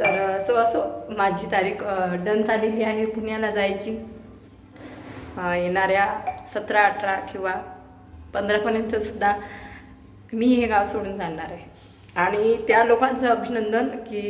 तर सो असो माझी तारीख डन झालेली आहे पुण्याला जायची. येणाऱ्या सतरा अठरा किंवा पंधरापर्यंत सुद्धा मी हे गाव सोडून जाणार आहे. आणि त्या लोकांचं अभिनंदन की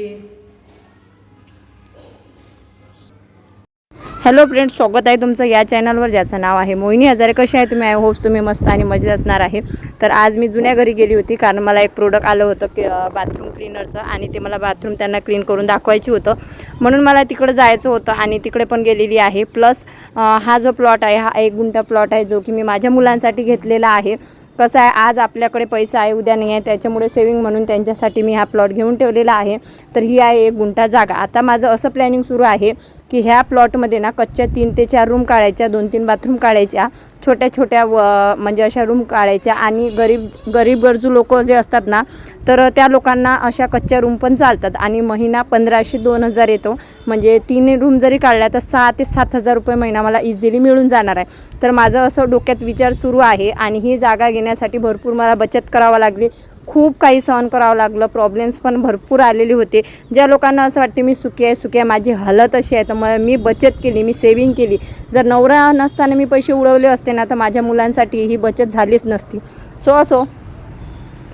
हॅलो फ्रेंड्स स्वागत आहे तुमचं या चॅनलवर ज्याचं नाव आहे मोहिनी हजारे. कसे आहे तुम्ही? आय होप तुम्ही मस्त आणि मजेत असणार आहे. तर आज मी जुन्या घरी गेली होती कारण मला एक प्रोडक्ट आलं होतं की बाथरूम क्लीनरचं आणि ते मला बाथरूम त्यांना क्लीन करून दाखवायची होतं. म्हणून मला तिकडं जायचं होतं आणि तिकडे पण गेलेली आहे. प्लस हा जो प्लॉट आहे हा एक गुंठा प्लॉट आहे जो की मी माझ्या मुलांसाठी घेतलेला आहे. कसं आहे आज आपल्याकडे पैसा आहे उद्या नाही आहे त्याच्यामुळे सेविंग म्हणून त्यांच्यासाठी मी हा प्लॉट घेऊन ठेवलेला आहे. तर ही आहे एक गुंठा जागा. आता माझं असं प्लॅनिंग सुरू आहे की ह्या प्लॉटमध्ये ना कच्च्या तीन ते चार रूम काढायच्या दोन तीन बाथरूम काढायच्या. छोट्या छोट्या व म्हणजे अशा रूम काढायच्या आणि गरीब गरीब गरजू लोक जे असतात ना तर त्या लोकांना अशा कच्च्या रूम पण चालतात आणि महिना पंधराशे दोन हजार येतो. म्हणजे तीन रूम जरी काढल्या तर सहा ते सात हजार रुपये महिना मला इझिली मिळून जाणार आहे. तर माझं असं डोक्यात विचार सुरू आहे आणि ही जागा घेण्यासाठी भरपूर मला बचत करावं लागली. खूप काही सहन करावं लागलं. प्रॉब्लेम्स पण भरपूर आलेले होते. ज्या लोकांना असं वाटते मी सुखी आहे सुखी आहे माझी हालत अशी आहे तर मग मी बचत केली मी सेविंग केली. जर नवरा नसताना मी पैसे उडवले असते ना तर माझ्या मुलांसाठी ही बचत झालीच नसती. सो असो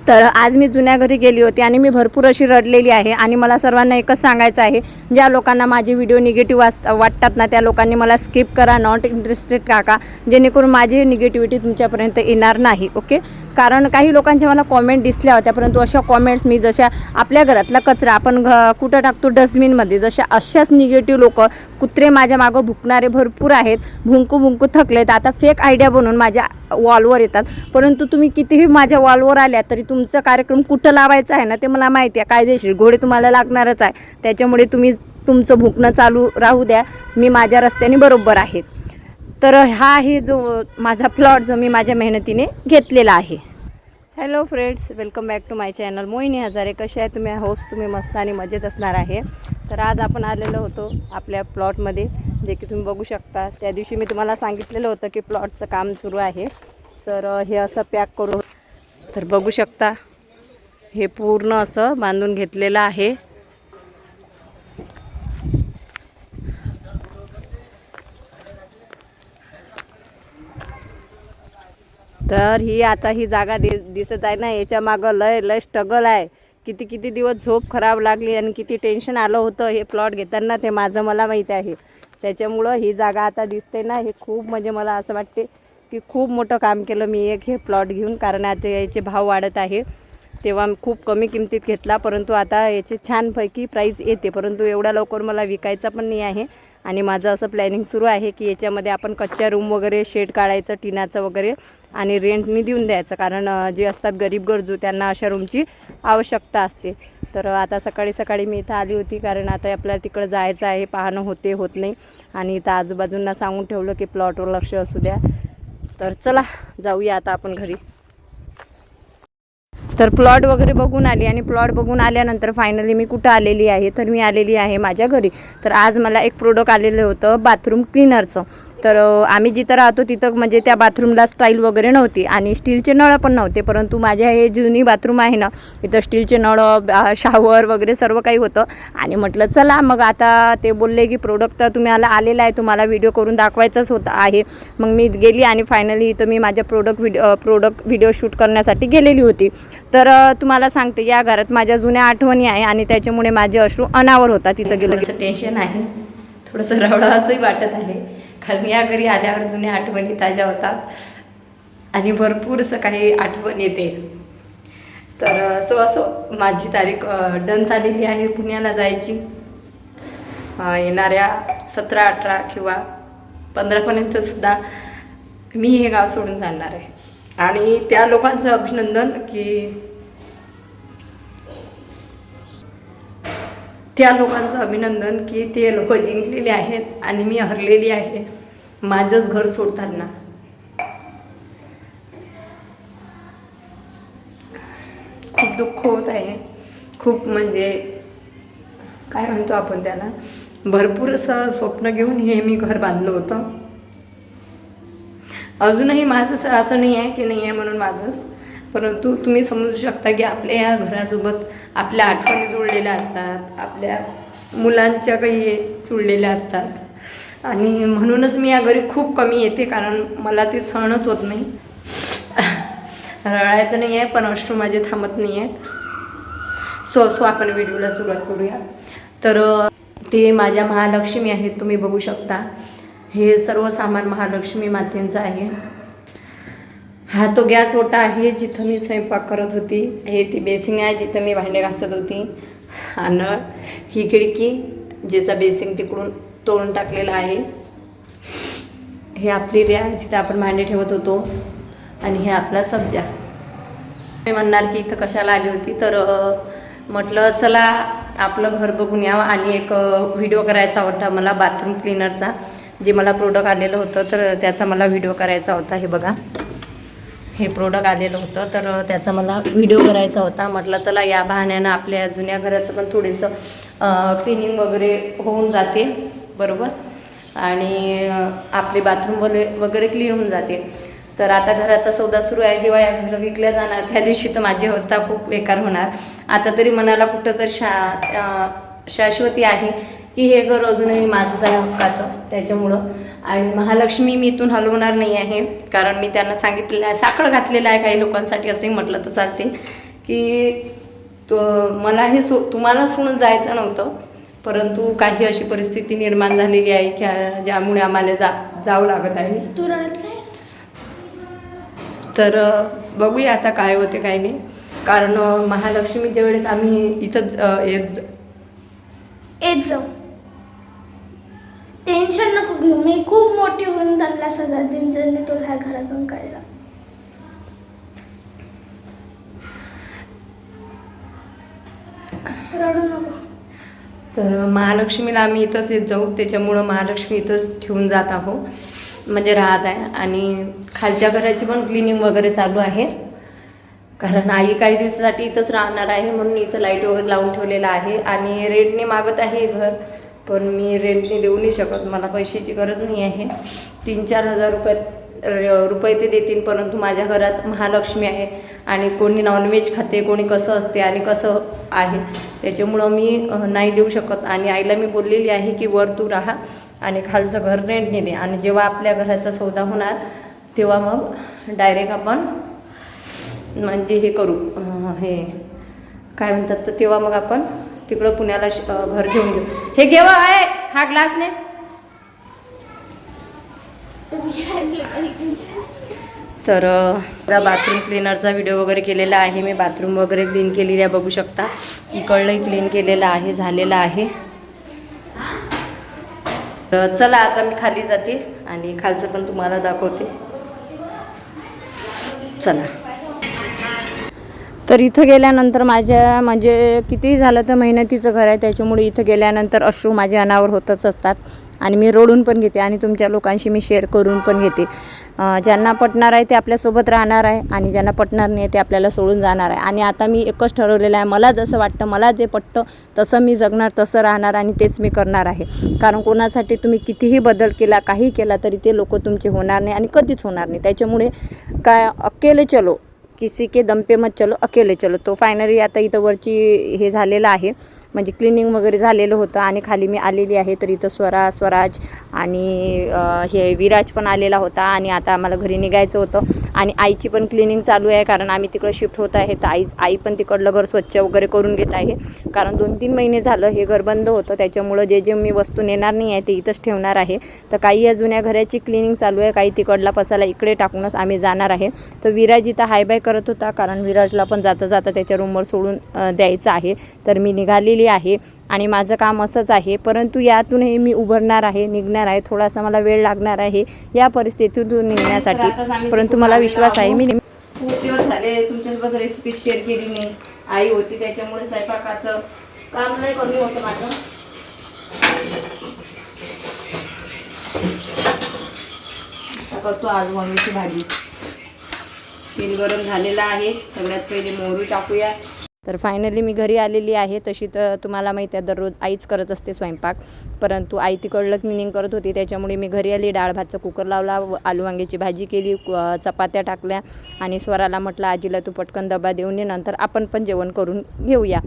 तर आज मी जुन्या घरी गेली होती आणि मी भरपूर अशी रडलेली आहे आणि मला सर्वांना एकच सांगायचं आहे ज्या लोकांना माझे व्हिडिओ निगेटिव्ह वास वाटतात ना त्या लोकांनी मला स्किप करा नॉट इंटरेस्टेड टाका जेणेकरून माझी निगेटिव्हिटी तुमच्यापर्यंत येणार नाही ओके कारण काही लोकांच्या मला कॉमेंट दिसल्या होत्या परंतु अशा कॉमेंट्स मी जशा आपल्या घरातला कचरा आपण घ कुठं टाकतो डस्टबिनमध्ये जशा अशाच निगेटिव्ह लोक कुत्रे माझ्या मागं भुकणारे भरपूर आहेत भुंकू भुंकू थकलेत आता फेक आयडिया बनवून माझ्या वॉलवर येतात. परंतु तुम्ही कितीही माझ्या वॉलवर आल्या तरी तुमचा कार्यक्रम कुठं लावायचा आहे ना ते मला माहिती आहे. कायदेशीर घोडे तुम्हाला लागणारच आहे. त्याच्यामुळे तुम्ही तुमचं भुकणं चालू राहू द्या. मी माझ्या रस्त्याने बरोबर आहे. तर हा आहे जो माझा प्लॉट जो मी माझ्या मेहनतीने घेतलेला आहे. Hello friends welcome back to my channel Mohini Hazare कसे आहे तुम्ही? होप्स तुम्ही मस्त आणि मजेत असणार आहे. तर आज आपण आलेलो होतो आपल्या प्लॉटमध्ये जे की तुम्ही बघू शकता. त्या दिवशी मी तुम्हाला सांगितलेलं होतं की प्लॉटचं काम सुरू आहे. तर हे असं पॅक करू तर बघू शकता हे पूर्ण असं बांधून घेतलेलं आहे. तर ही आता ही जागा दि दिसत आहे ना याच्या मागं लय लय स्ट्रगल आहे. किती किती दिवस झोप खराब लागली आणि किती टेन्शन आलं होतं हे प्लॉट घेताना ते माझं मला माहीत आहे. त्याच्यामुळं ही जागा आता दिसते ना हे खूप म्हणजे मला असं वाटते की खूप मोठं काम केलं मी एक हे प्लॉट घेऊन कारण आता याचे भाव वाढत आहे. तेव्हा मी खूप कमी किमतीत घेतला परंतु आता याचे छानपैकी प्राईज येते परंतु एवढ्या लवकर मला विकायचा पण नाही आहे. आणि माझं असं प्लॅनिंग सुरू आहे की याच्यामध्ये आपण कच्च्या रूम वगैरे शेड काढायचं टिनाचं वगैरे आणि रेंटनी देऊन द्यायचं. कारण जे असतात गरीब गरजू त्यांना अशा रूमची आवश्यकता असते. तर आता सकाळी सकाळी मी इथं आली होती कारण आता आपल्याला तिकडं जायचं आहे पाहणं होते होत नाही. आणि इथं आजूबाजूंना सांगून ठेवलं की प्लॉटवर लक्ष असू द्या. तर चला जाऊया आता आपण घरी. तर प्लॉट वगैरे बघून आली आणि प्लॉट बघून आल्यानंतर फायनली मी कुठं आलेली आहे? तर मी आलेली आहे माझ्या घरी. तर आज मला एक प्रोडक्ट आलेलं होतं बाथरूम क्लीनरचं तर आम्ही जिथं राहतो तिथं म्हणजे त्या बाथरूमला स्टाईल वगैरे नव्हती आणि स्टीलचे नळ पण नव्हते परंतु माझ्या हे जुनी बाथरूम आहे ना इथं स्टीलचे नळ शावर वगैरे सर्व काही होतं. आणि म्हटलं चला मग आता ते बोलले की प्रोडक्ट तर तुम्हाला आलेला आहे तुम्हाला व्हिडिओ करून दाखवायचाच होतं आहे. मग मी गेली आणि फायनली इथं मी माझ्या product video product video shoot करण्यासाठी गेलेली होती. तर तुम्हाला सांगते या घरात माझ्या जुन्या आठवणी आहे आणि त्याच्यामुळे माझे अश्रू अनावर होता तिथं गेलं टेन्शन आहे. थोडंसं रवडं असंही वाटत आहे. कारण या घरी आल्यावर जुन्या आठवणी ताज्या होतात. आणि भरपूर असं काही आठवण येते. तर सो असो माझी तारीख डन झालेली आहे पुण्याला जायची. येणाऱ्या सतरा अठरा किंवा पंधरापर्यंत सुद्धा मी हे गाव सोडून जाणार आहे. आणि त्या लोकांचं अभिनंदन की त्या लोकांचं अभिनंदन की ते लोक जिंकलेले आहेत आणि मी हरलेली आहे. माझंच घर सोडताना. खूप दुःख होत आहे. खूप म्हणजे काय म्हणतो आपण त्याला? भरपूर असं स्वप्न घेऊन हे मी घर बांधलं होतं. अजूनही माझं असं- असं नाही आहे की नाही आहे म्हणून माझंच. परंतु तुम्ही समजू शकता की आपल्या या घरासोबत आपल्या आठवणी जुळलेल्या असतात आपल्या मुलांच्या काही जुळलेल्या असतात. आणि म्हणूनच मी या घरी खूप कमी येते कारण मला ते सहनच होत नाही. रळायचं नाही आहे पण अश्रू माझे थांबत नाही आहेत. सो असो आपण व्हिडिओला सुरुवात करूया. तर ते माझ्या महालक्ष्मी आहेत तुम्ही बघू शकता. हे सर्व सामान महालक्ष्मी मातेंचं आहे. हा तो गॅस ओटा आहे जिथं मी स्वयंपाक करत होती. हे ती बेसिंग आहे जिथं मी भांडे घासत होती. आणि ही खिडकी जिचा बेसिंग तिकडून तोडून टाकलेला आहे. हे आपली रॅ जिथं आपण भांडे ठेवत होतो. आणि हे आपला सब्जा. मी म्हणणार की इथं कशाला आली होती? तर म्हटलं चला आपलं घर बघून यावं आणि एक व्हिडिओ करायचा होता मला बाथरूम क्लीनरचा जे मला प्रोडक्ट आलेलं होतं तर त्याचा मला व्हिडिओ करायचा होता हे बघा. हे प्रोडक्ट आलेलं होतं. तर त्याचा मला व्हिडिओ करायचा होता. म्हटलं चला या बहाण्यानं आपल्या जुन्या घराचं पण थोडंसं क्लिनिंग वगैरे होऊन जाते. बरोबर? आणि आपले बाथरूम वगैरे वगैरे क्लीन होऊन जाते. तर आता घराचा सौदा सुरू आहे. जेव्हा या घर विकल्या जाणार त्या दिवशी तर माझी अवस्था खूप बेकार होणार. आता तरी मनाला कुठं तर शा शाश्वती आहे. की हे घर अजूनही माझंच आहे हक्काचं त्याच्यामुळं. आणि महालक्ष्मी मी इथून हलवणार नाही आहे कारण मी त्यांना सांगितलेलं आहे साखळ घातलेलं आहे काही लोकांसाठी असंही म्हटलं तर चालते की तो मला हे सो तुम्हाला सोडून जायचं नव्हतं परंतु काही अशी परिस्थिती निर्माण झालेली आहे की ज्यामुळे आम्हाला जा जावं लागत आहे. तू रडत काय तर बघूया आता काय होते काय नाही. कारण महालक्ष्मीच्या वेळेस आम्ही इथं येत ज- येत जाऊ. टेन्शन नको घेऊ. मी खूप मोठी होऊन त्यांना सजा जिंजरने तुला ह्या घरातून काढला. रडू नको. तर महालक्ष्मीला आम्ही इथंच येत जाऊ. त्याच्यामुळं महालक्ष्मी इथंच ठेवून जात आहो म्हणजे राहत आहे. आणि खालच्या घराची पण क्लिनिंग वगैरे चालू आहे. कारण आई काही दिवसासाठी इथंच राहणार आहे म्हणून इथं लाइट वगैरे लावून ठेवलेलं आहे. आणि रेडने मागत आहे घर. पण मी रेंटने देऊ नाही शकत. मला पैशाची गरज नाही आहे. तीन चार हजार रुपये र- रुपये ते देतील परंतु माझ्या घरात महालक्ष्मी आहे आणि कोणी नॉनव्हेज खाते कोणी कसं असते आणि कसं आहे त्याच्यामुळं मी नाही देऊ शकत. आणि आईला मी बोललेली आहे की वर तू राहा आणि खालचं घर रेंटने दे. आणि जेव्हा आपल्या घराचा सौदा होणार तेव्हा मग डायरेक्ट आपण म्हणजे हे करू. हे काय म्हणतात तर तेव्हा मग आपण तिकडं पुण्याला घर घेऊन घेऊ. हे घेवा आहे हा ग्लास ने तर बाथरूम क्लीनरचा व्हिडिओ वगैरे केलेला आहे. मी बाथरूम वगैरे क्लीन केलेली आहे बघू शकता. इकडलंही क्लीन केलेलं आहे झालेलं आहे. तर चला आता मी खाली जाते आणि खालचं पण तुम्हाला दाखवते. चला. तर इथं गेल्यानंतर माझ्या म्हणजे कितीही झालं तर मेहनतीचं घर आहे त्याच्यामुळे इथं गेल्यानंतर अश्रू माझ्या अनावर होतच असतात. आणि मी रडून पण घेते आणि तुमच्या लोकांशी मी शेअर करून पण घेते. ज्यांना पटणार आहे ते आपल्यासोबत राहणार आहे आणि ज्यांना पटणार नाही ते आपल्याला सोडून जाणार आहे. आणि आता मी एकच ठरवलेलं आहे मला जसं वाटतं मला जे पटतं तसं मी जगणार तसं राहणार आणि तेच मी करणार आहे. कारण कोणासाठी तुम्ही कितीही बदल केला काही केला तरी ते लोक तुमचे होणार नाही आणि कधीच होणार नाही. त्याच्यामुळे काय अकेले चलो. किसी के दम पे मत चलो अकेले चलो. तो फायनली आता इथं वरची हे झालेलं आहे. म्हणजे क्लिनिंग वगैरे झालेलं होतं आणि खाली मी आलेली आहे. तर इथं स्वरा स्वराज आणि हे विराज पण आलेला होता आणि आता आम्हाला घरी निघायचं होतं. आणि आईची पण क्लिनिंग चालू आहे कारण आम्ही तिकडं शिफ्ट होत आहे. तर आई आई पण तिकडलं घर स्वच्छ वगैरे करून घेत आहे. कारण दोन तीन महिने झालं हे घर बंद होतं. त्याच्यामुळं जे जे मी वस्तू नेणार नाही आहे ते इथंच ठेवणार आहे. तर काही या जुन्या घराची क्लिनिंग चालू आहे काही तिकडला पसाला इकडे टाकूनच आम्ही जाणार आहे. तर विराज इथं हाय बाय करत होता कारण विराजला पण जाता जाता त्याच्या रूमवर सोडून द्यायचं आहे. तर मी निघालेली आहे. आणि माझं काम असंच आहे. परंतु यातूनही मी उभरणार आहे निघणार आहे. थोडासा मला वेळ लागणार आहे या परिस्थितीतून निघण्यासाठी. परंतु मला विश्वास आहे मी खूप दिवस झाले तुमच्यासोबत रेसिपी शेअर केली नाही. आई होती त्याच्यामुळे स्वयंपाकाचं काम नाही कमी होतं माझं. आता करतो आज वांग्याची भाजी. तेल गरम झालेलं आहे. सगळ्यात पहिले मोहरी टाकूया. तर फायनली मी घरी आलेली आहे. तशी तर तुम्हाला माहिती आहे दररोज आईच करत असते स्वयंपाक. परंतु आई तिकडलं क्लिनिंग करत होती. त्याच्यामुळे मी घरी आली. डाळ भातचा कुकर लावला. व आलू वांग्याची भाजी केली. चपात्या टाकल्या. आणि स्वराला म्हटलं आजीला तू पटकन डबा देऊन ये. नंतर आपण पण जेवण करून घेऊया.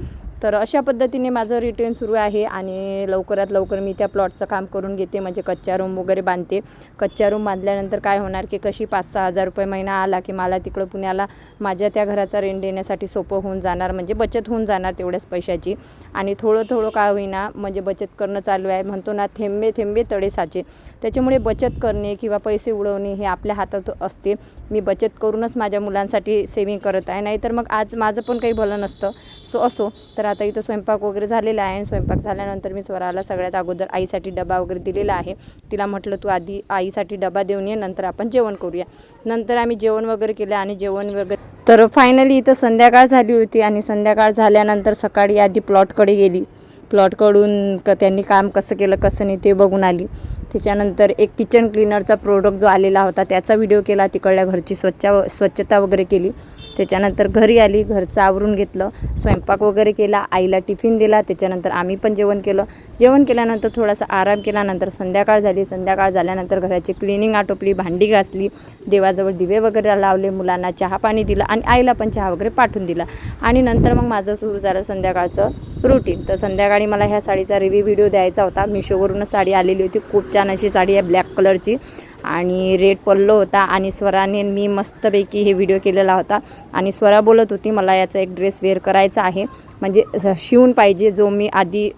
तर अशा पद्धतीने माझं रिटर्न सुरू आहे आणि लवकरात लवकर मी त्या प्लॉटचं काम करून घेते. म्हणजे कच्च्या रूम वगैरे बांधते. कच्च्या रूम बांधल्यानंतर काय होणार की कशी पाच सहा हजार रुपये महिना आला की मला तिकडं पुण्याला माझ्या त्या घराचा रेंट देण्यासाठी सोपं होऊन जाणार. म्हणजे बचत होऊन जाणार तेवढ्याच पैशाची. आणि थोडं थोडं काय होईना म्हणजे बचत करणं चालू आहे. म्हणतो ना थेंबे थेंबे तडे साचे त्याच्यामुळे बचत करणे किंवा पैसे उडवणे हे आपल्या हातात असते. मी बचत करूनच माझ्या मुलांसाठी सेविंग करत आहे. नाहीतर मग आज माझं पण काही भलं नसतं. सो असो. तर आता इथं स्वयंपाक वगैरे झालेला आहे आणि स्वयंपाक झाल्यानंतर मी स्वराला सगळ्यात अगोदर आईसाठी डबा वगैरे दिलेला आहे. तिला म्हटलं तू आधी आईसाठी डबा देऊन ये नंतर आपण जेवण करूया. नंतर आम्ही जेवण वगैरे केलं आणि जेवण वगैरे तर फायनली इथं संध्याकाळ झाली होती आणि संध्याकाळ झाल्यानंतर सकाळी आधी प्लॉटकडे गेली. प्लॉटकडून क त्यांनी काम कसं केलं कसं नाही ते बघून आली. त्याच्यानंतर एक किचन क्लीनरचा प्रोडक्ट जो आलेला होता त्याचा व्हिडिओ केला तिकडल्या घरची स्वच्छ स्वच्छता वगैरे केली. त्याच्यानंतर घरी आली घरचं आवरून घेतलं स्वयंपाक वगैरे केला आईला टिफिन दिला त्याच्यानंतर आम्ही पण जेवण केलं. जेवण केल्यानंतर थोडासा आराम केला नंतर संध्याकाळ झाली. संध्याकाळ झाल्यानंतर घराची क्लिनिंग आटोपली भांडी घासली देवाजवळ दिवे वगैरे लावले मुलांना चहा पाणी दिलं आणि आईला पण चहा वगैरे पाठवून दिला. आणि नंतर मग माझं सुरू झालं संध्याकाळचं रुटीन तर संध्याकाळी मला ह्या साडीचा रिव्ह्यू व्हिडिओ द्यायचा होता. मिशोवरूनच साडी आलेली होती. खूप छान अशी साडी आहे ब्लॅक कलरची आणि रेड पल्लो होता आणि स्वराने मी मस्तपैकी हे व्हिडिओ केलेला होता. आणि स्वरा बोलत होती मला याचा एक ड्रेस वेअर करायचा आहे. म्हणजे शिवून पाहिजे जो मी आधी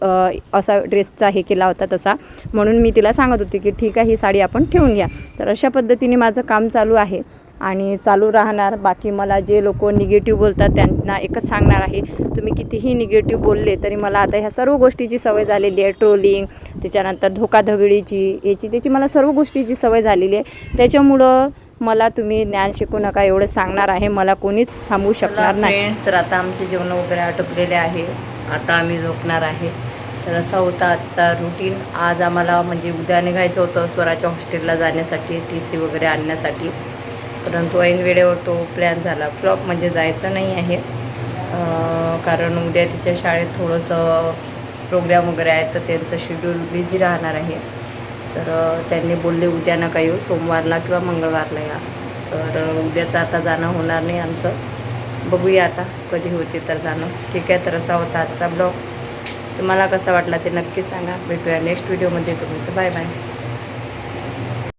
असा ड्रेसचा हे केला होता तसा. म्हणून मी तिला सांगत होते की ठीक आहे ही साडी आपण ठेवून घ्या. तर अशा पद्धतीने माझं काम चालू आहे. आणि चालू राहणार. बाकी मला जे लोक निगेटिव्ह बोलतात त्यांना एकच सांगणार आहे तुम्ही कितीही निगेटिव्ह बोलले तरी मला आता ह्या सर्व गोष्टीची सवय झालेली आहे. ट्रोलिंग त्याच्यानंतर धोकाधगडीची याची त्याची मला सर्व गोष्टीची सवय झालेली आहे. त्याच्यामुळं मला तुम्ही ज्ञान शिकू नका एवढं सांगणार आहे. मला कोणीच थांबवू शकणार नाही. तर आता आमचे जेवण वगैरे आटोपलेले आहे. आता आम्ही झोपणार आहे. तर असा होता आजचा रुटीन आज आम्हाला म्हणजे उद्या निघायचं होतं स्वराच्या हॉस्टेलला जाण्यासाठी टी सी वगैरे आणण्यासाठी. परंतु ऐन वेळेवर तो प्लॅन झाला. फ्लॉप म्हणजे जायचं नाही आहे. कारण उद्या तिच्या शाळेत थोडंसं प्रोग्राम वगैरे आहे तर त्यांचं शेड्यूल बिझी राहणार आहे. तर त्यांनी बोलले उद्या नका येऊ सोमवारला किंवा मंगळवारला या. तर उद्याचं आता जाणं होणार नाही आमचं. बघूया आता कधी होते तर जाणं. ठीक आहे तर असा होता आजचा ब्लॉग तुम्हाला कसा वाटला ते नक्की सांगा. भेटूया नेक्स्ट व्हिडिओमध्ये तुम्ही तर बाय बाय